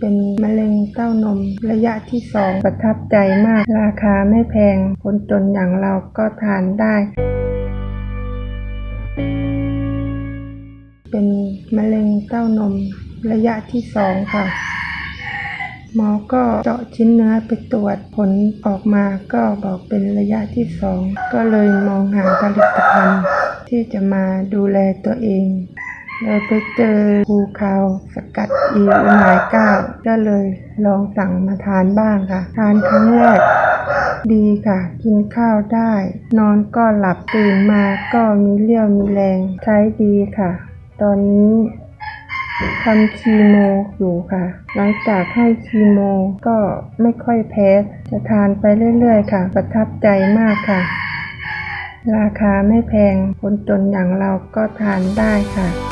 เป็นมะเร็งเต้านมระยะที่สองประทับใจมาก ราคาไม่แพง คนจนอย่างเราก็ทานได้ เป็นมะเร็งเต้านมระยะที่สองค่ะ หมอก็เจาะชิ้นเนื้อไปตรวจผลออกมาก็บอกเป็นระยะที่สองก็เลยมองหาผลิตภัณฑ์ที่จะมาดูแลตัวเอง เลยไปเจอภูคาวสกัดอีอุหมายเก้าก็เลยลองสั่งมาทานบ้างค่ะ ทานครั้งแรกดีค่ะ กินข้าวได้ นอนก็หลับตื่นมาก็มีเรี่ยวมีแรงใช้ดีค่ะ ตอนนี้ทำคีโมอยู่ค่ะ หลังจากให้คีโมก็ไม่ค่อยแพ้ จะทานไปเรื่อยๆ ค่ะ ประทับใจมากค่ะ ราคาไม่แพง คนจนอย่างเราก็ทานได้ค่ะ